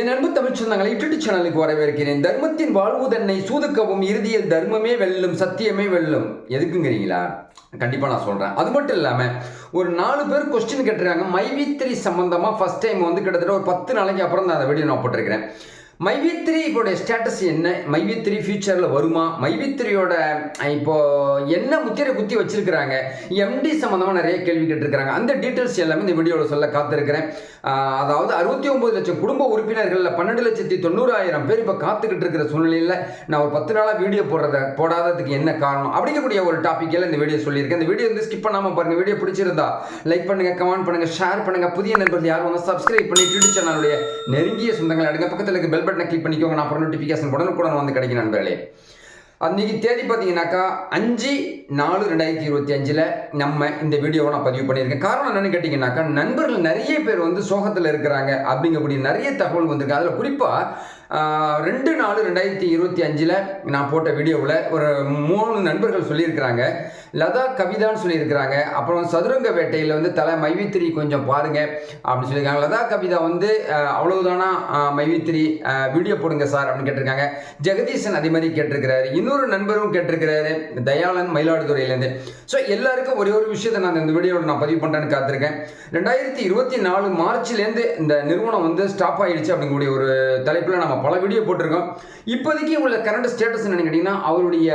என் அன்பு தமிழ் சொந்தங்களை யூடியூப் சேனலுக்கு வரவேற்கிறேன். தர்மத்தின் வாழ்வு தன்னை சூதுக்கவும் இறுதியில் தர்மமே வெல்லும் சத்தியமே வெல்லும். எதுக்குங்கிறீங்களா? கண்டிப்பாக நான் சொல்கிறேன் அது மட்டும் இல்லாமல் ஒரு நாலு பேர் கொஸ்டின் கேட்டிருக்காங்க. மைவித்திரி சம்மந்தமாக ஃபஸ்ட் டைம் வந்து கிட்டத்தட்ட ஒரு பத்து நாளைக்கு அப்புறம் தான் அந்த வீடியோ நான் போட்டிருக்கிறேன். மைவித்ரி இப்போடைய ஸ்டேட்டஸ் என்ன? மைவித்ரி ஃபியூச்சரில் வருமா? மைவித்ரியோட இப்போ என்ன முத்திரை குத்தி வச்சிருக்கிறாங்க? எம்டி சம்மந்தமாக நிறைய கேள்வி கேட்டிருக்கிறாங்க. அந்த டீட்டெயில்ஸ் எல்லாமே இந்த வீடியோவில் சொல்ல காத்திருக்கிறேன். அதாவது அறுபத்தி ஒம்பது லட்சம் குடும்ப உறுப்பினர்களில் பன்னெண்டு லட்சத்தி தொண்ணூறாயிரம் பேர் இப்போ காத்துக்கிட்டு இருக்கிற சூழ்நிலையில் நான் ஒரு பத்து நாளாக வீடியோ போடுறத போடாததுக்கு என்ன காரணம்? அப்படிங்கக்கூடிய ஒரு டாப்பிக்கில் இந்த வீடியோ சொல்லியிருக்கேன். இந்த வீடியோ வந்து ஸ்கிப் பண்ணாமல் பாருங்கள் வீடியோ பிடிச்சிருந்தா லைக் பண்ணுங்கள் கமெண்ட் பண்ணுங்கள் ஷேர் பண்ணுங்கள் புதிய நண்பர்கள் யாரும் வந்து சப்ஸ்கிரைப் பண்ணி யூடியூப் சேனலுடைய நெருங்கிய சொந்தங்கள் அடுங்க. பக்கத்தில் இருக்க பெல் பட்டனை கிளிக் பண்ணிக்கோங்க. நான் அப்புறம் நோட்டிஃபிகேஷன் உடனுக்குடன் வந்து கிடைக்கும் நண்பர்களே. அன்றைக்கி தேதி பார்த்தீங்கன்னாக்கா அஞ்சு நாலு ரெண்டாயிரத்தி இருபத்தி அஞ்சில் நம்ம இந்த வீடியோவை நான் பதிவு பண்ணியிருக்கேன். காரணம் என்னன்னு கேட்டிங்கன்னாக்கா நண்பர்கள் நிறைய பேர் வந்து சோகத்தில் இருக்கிறாங்க அப்படிங்கக்கூடிய நிறைய தகவல் வந்திருக்கு. அதில் குறிப்பாக ரெண்டு நாலு ரெண்டாயிரத்தி இருபத்தி அஞ்சில் நான் போட்ட வீடியோவில் ஒரு மூணு நண்பர்கள் சொல்லியிருக்கிறாங்க. லதா கவிதான்னு சொல்லியிருக்கிறாங்க. அப்புறம் சதுரங்க வேட்டையில் வந்து தலை மைவித்திரி கொஞ்சம் பாருங்கள் அப்படின்னு சொல்லியிருக்காங்க. லதா கவிதா வந்து அவ்வளவுதானா? மைவித்திரி வீடியோ போடுங்க சார் அப்படின்னு கேட்டிருக்காங்க. ஜெகதீசன் அதே மாதிரி கேட்டிருக்கிறாரு. இன்னொரு நண்பரும் கேட்டிருக்கிறாரு. தயாளன் மயிலாடுதுறையிலேருந்து. ஸோ எல்லாருக்கும் ஒரே ஒரு விஷயத்தை நான் இந்த வீடியோவில் நான் பதிவு பண்ணுறேன்னு காத்திருக்கேன். ரெண்டாயிரத்தி இருபத்தி நாலு மார்ச்லேருந்து இந்த நிறுவனம் வந்து ஸ்டாப் ஆயிடுச்சு அப்படிங்கக்கூடிய ஒரு தலைப்பில் நம்ம பல வீடியோ போட்டிருக்கோம். இப்போதைக்கு உள்ள கரண்ட் ஸ்டேட்டஸ் என்னன்னு கேட்டிங்கன்னா அவருடைய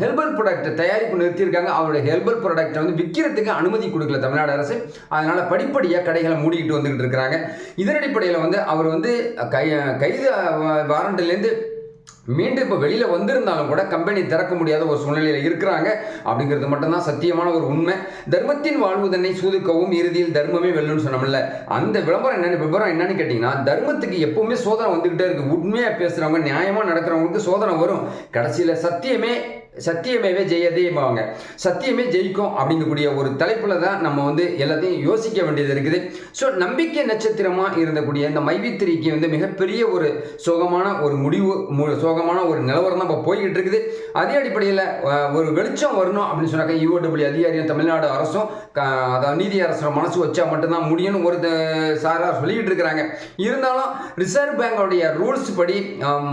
ஹெர்பல் ப்ராடக்ட் தயாரிப்பு நிறுத்தியிருக்காங்க. அவருடைய ஹெர்பல் ப்ராடக்ட்டை வந்து விற்கிறதுக்கு அனுமதி கொடுக்கல தமிழ்நாடு அரசு. அதனால் படிப்படியாக கடைகளை மூடிக்கிட்டு வந்துக்கிட்டு இருக்கிறாங்க. இதன் அடிப்படையில் வந்து அவர் வந்து கை கைது வாரண்டிலேருந்து மீண்டும் இப்போ வெளியில் வந்திருந்தாலும் கூட கம்பெனி திறக்க முடியாத ஒரு சூழ்நிலையில் இருக்கிறாங்க. அப்படிங்கிறது மட்டும்தான் சத்தியமான ஒரு உண்மை. தர்மத்தின் வாழ்வு தன்னை சூதுக்கவும் இறுதியில் தர்மமே வெல்லும்னு சொன்னோம்ல. அந்த விளம்பரம் என்னென்ன விவரம் என்னன்னு கேட்டிங்கன்னா தர்மத்துக்கு எப்பவுமே சோதனை வந்துக்கிட்டே இருக்கு. உண்மையாக பேசுகிறவங்க நியாயமாக நடக்கிறவங்களுக்கு சோதனை வரும். கடைசியில் சத்தியமே சத்தியமேவே ஜெயதேம்பாங்க சத்தியமே ஜெயிக்கும் அப்படிங்கக்கூடிய ஒரு தலைப்பில் தான் நம்ம வந்து எல்லாத்தையும் யோசிக்க வேண்டியது இருக்குது. ஸோ நம்பிக்கை நட்சத்திரமாக இருந்தக்கூடிய இந்த மைவித்திரிக்கு வந்து மிகப்பெரிய ஒரு சோகமான ஒரு முடிவு மு- சோகமான ஒரு நிலவரம் தான் இப்போ போய்கிட்டு இருக்குது. அதே அடிப்படையில் ஒரு வெளிச்சம் வரணும் அப்படின்னு சொன்னாக்க யூஓடபிள்யூ அதிகாரியும் தமிழ்நாடு அரசும் க- அதாவது நீதி அரசோட மனசு வச்சா மட்டும்தான் முடியும்னு ஒரு சாராக சொல்லிக்கிட்டு இருக்கிறாங்க. இருந்தாலும் ரிசர்வ் பேங்கோடைய ரூல்ஸ் படி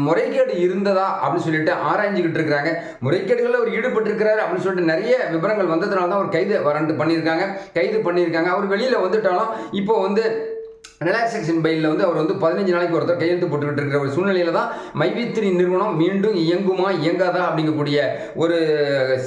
முறைகேடு இருந்ததா அப்படின்னு சொல்லிட்டு ஆராய்ஞ்சிக்கிட்டு இருக்கிறாங்க. முறைகேடு முறைகேடுகளில் அவர் ஈடுபட்டிருக்கிறார் அப்படின்னு சொல்லிட்டு நிறைய விவரங்கள் வந்ததுனால தான் அவர் கைது வரண்டு பண்ணியிருக்காங்க. கைது பண்ணியிருக்காங்க. அவர் வெளியில் வந்துட்டாலும் இப்போ வந்து ரிலாக்ஸேஷன் பெயிலில் வந்து அவர் வந்து பதினஞ்சு நாளைக்கு ஒருத்தர் கையெழுத்து போட்டுக்கிட்டு இருக்கிற ஒரு சூழ்நிலையில தான் மைவித்திரி நிறுவனம் மீண்டும் இயங்குமா இயங்காதா அப்படிங்கக்கூடிய ஒரு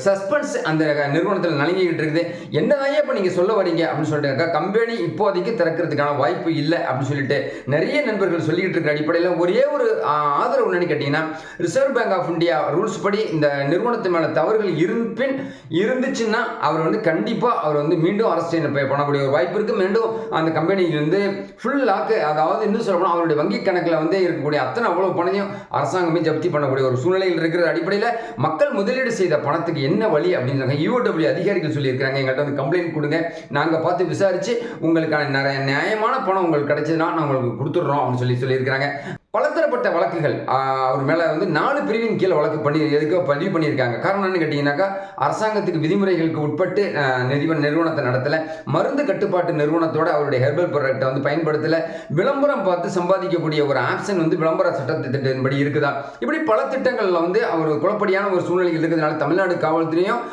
சஸ்பென்ஸ் அந்த நிறுவனத்தில் நலங்கிக்கிட்டு இருக்குது. என்னதான் இப்போ நீங்கள் சொல்ல வரீங்க அப்படின்னு சொல்லிட்டு கம்பெனி இப்போதைக்கு திறக்கிறதுக்கான வாய்ப்பு இல்லை அப்படின்னு சொல்லிட்டு நிறைய நண்பர்கள் சொல்லிக்கிட்டு இருக்கிற அடிப்படையில் ஒரே ஒரு ஆதரவு என்னன்னு கேட்டிங்கன்னா Reserve Bank of India rules படி இந்த நிறுவனத்து மேலே தவறுகள் இருப்பின் இருந்துச்சுன்னா அவர் வந்து கண்டிப்பாக அவர் வந்து மீண்டும் அரசு பண்ணக்கூடிய ஒரு வாய்ப்பு இருக்குது மீண்டும் அந்த கம்பெனியிலிருந்து ஃபுல் லாக்கு அதாவது இன்னும் சொல்லப்போனால் அவருடைய வங்கி கணக்கில் வந்து இருக்கக்கூடிய அத்தனை அவ்வளோ பணத்தையும் அரசாங்கமே ஜப்தி பண்ணக்கூடிய ஒரு சூழ்நிலையில் இருக்கிற அடிப்படையில் மக்கள் முதலீடு செய்த பணத்துக்கு என்ன வழி அப்படின்றாங்க யூஓடபிள்யூ அதிகாரிகள் சொல்லியிருக்கிறாங்க. எங்கள்கிட்ட வந்து கம்ப்ளைண்ட் கொடுங்க. நாங்கள் பார்த்து விசாரித்து உங்களுக்கான நிறைய நியாயமான பணம் உங்களுக்கு கிடைச்சதுன்னா நான் உங்களுக்கு கொடுத்துட்றோம் அப்படின்னு சொல்லி சொல்லியிருக்கிறாங்க. பலதரப்பட்ட வழக்குகள் அவர் மேலே வந்து நாலு பிரிவின் கீழே வழக்கு பண்ணி எதுக்கோ பதிவு பண்ணியிருக்காங்க. காரணம் என்னன்னு கேட்டிங்கனாக்கா அரசாங்கத்துக்கு விதிமுறைகளுக்கு உட்பட்டு நிறுவன நிறுவனத்தை நடத்தலை. மருந்து கட்டுப்பாட்டு நிறுவனத்தோட அவருடைய ஹெர்பல் ப்ராடக்டை வந்து பயன்படுத்தலை. விளம்பரம் பார்த்து சம்பாதிக்கக்கூடிய ஒரு ஆப்ஷன் வந்து விளம்பர சட்டத்திட்டத்தின்படி இருக்குதா? இப்படி பல திட்டங்களில் வந்து அவர் குழப்படியான ஒரு சூழ்நிலையில் இருக்கிறதுனால தமிழ்நாடு காவல்துறையும்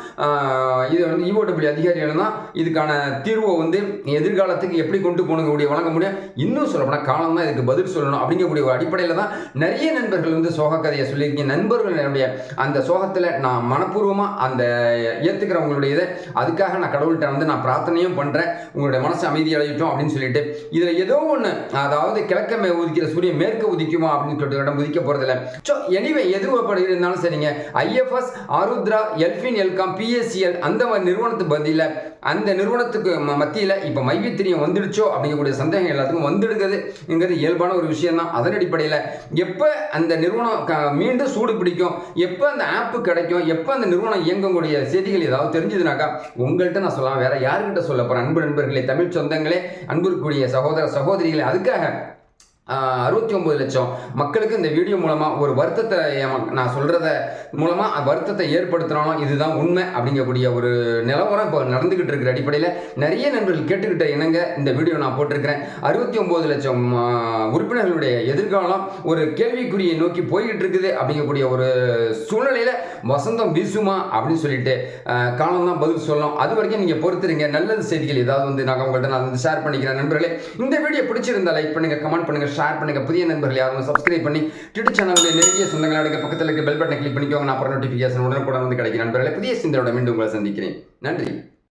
இது வந்து இஓடபிள்யூ அதிகாரிகள் தான் இதுக்கான தீர்வை வந்து எதிர்காலத்துக்கு எப்படி கொண்டு போகக்கூடிய வழங்க முடியும். இன்னும் சொல்லப்போனால் காலம் தான் இதுக்கு பதில் சொல்லணும் அப்படிங்கக்கூடிய ஒரு அடிப்படையில் தான் நிறைய நண்பர்கள் வந்து சோக கதையை சொல்லியிருக்கீங்க. நண்பர்களுடைய அந்த சோகத்தில் நான் மனப்பூர்வமாக அந்த ஏற்றுக்கிறவங்களுடைய இதை அதுக்காக நான் கடவுள்கிட்ட வந்து நான் பிரார்த்தனையும் பண்ணுறேன் உங்களுடைய மனசு அமைதி அடையிட்டோம் அப்படின்னு சொல்லிட்டு. இதில் ஏதோ ஒன்று அதாவது கிழக்க மே உதிக்கிற சூரியன் மேற்கு உதிக்குமா அப்படின்னு சொல்லிட்டு இடம் உதிக்க போகிறதில்ல ஸோ எனிவே எது இருந்தாலும் சரிங்க. IFS Arudra Elfin Elcom BSCL அந்த மாதிரி நிறுவனத்துக்கு பதில அந்த நிறுவனத்துக்கு மத்தியில் இப்போ மைவித்திரியம் வந்துடுச்சோ அப்படிங்கக்கூடிய சந்தேகம் எல்லாத்துக்கும் வந்துடுங்கிறது இயல்பான ஒரு விஷயம் தான் அதன் அடிப்படையில் எப்போ அந்த நிறுவனம் மீண்டும் சூடு பிடிக்கும் எப்போ அந்த ஆப்பு கிடைக்கும் எப்போ அந்த நிறுவனம் இயங்கக்கூடிய செய்திகள் ஏதாவது தெரிஞ்சதுனாக்கா உங்கள்கிட்ட நான் சொல்லலாம் வேற யாருக்கிட்ட சொல்ல போகிறேன் அன்பு நண்பர்களே தமிழ் சொந்தங்களே அன்புக்குரிய சகோதர சகோதரிகளே அதுக்காக அறுபத்தி ஒம்பது லட்சம். மக்களுக்கு இந்த வீடியோ மூலமாக ஒரு வருத்தத்தை என் நான் சொல்கிறத மூலமாக வருத்தத்தை ஏற்படுத்தினாலும் இதுதான் உண்மை அப்படிங்கக்கூடிய ஒரு நிலவரம் இப்போ நடந்துக்கிட்டு இருக்கிற அடிப்படையில் நிறைய நண்பர்கள் கேட்டுக்கிட்ட இணங்க இந்த வீடியோ நான் போட்டிருக்கிறேன். அறுபத்தி ஒம்பது லட்சம் உறுப்பினர்களுடைய எதிர்காலம் ஒரு கேள்விக்குறியை நோக்கி போய்கிட்டு இருக்குது அப்படிங்கக்கூடிய ஒரு சூழ்நிலையில் வசந்தம் வீசுமா அப்படின்னு சொல்லிட்டு காலம் தான் பதில் சொல்லணும் அது வரைக்கும் நீங்கள் பொறுத்துருங்க. நல்லது செய்திகள் ஏதாவது வந்து நான் உங்கள்கிட்ட நான் வந்து ஷேர் பண்ணிக்கிறேன் நண்பர்களே. இந்த வீடியோ பிடிச்சிருந்தா லைக் பண்ணுங்கள் கமெண்ட் பண்ணுங்கள் ஷேர் பண்ணுங்க புதிய நண்பர்கள் யாரும் சப்ஸ்கிரைப் பண்ணி ட்விட்டர் சேனலுடைய நெருங்கிய இருக்க பக்கத்தில் இருக்க பெல் பட்டனை கிளிக் பண்ணிக்கோங்க. நான் அப்புறம் நோட்டிஃபிகேஷன் உடனுக்குடன் வந்து கிடைக்கும். நண்பர்களை புதிய சிந்தனையோட மீண்டும் உங்களை சந்திக்கிறேன். நன்றி.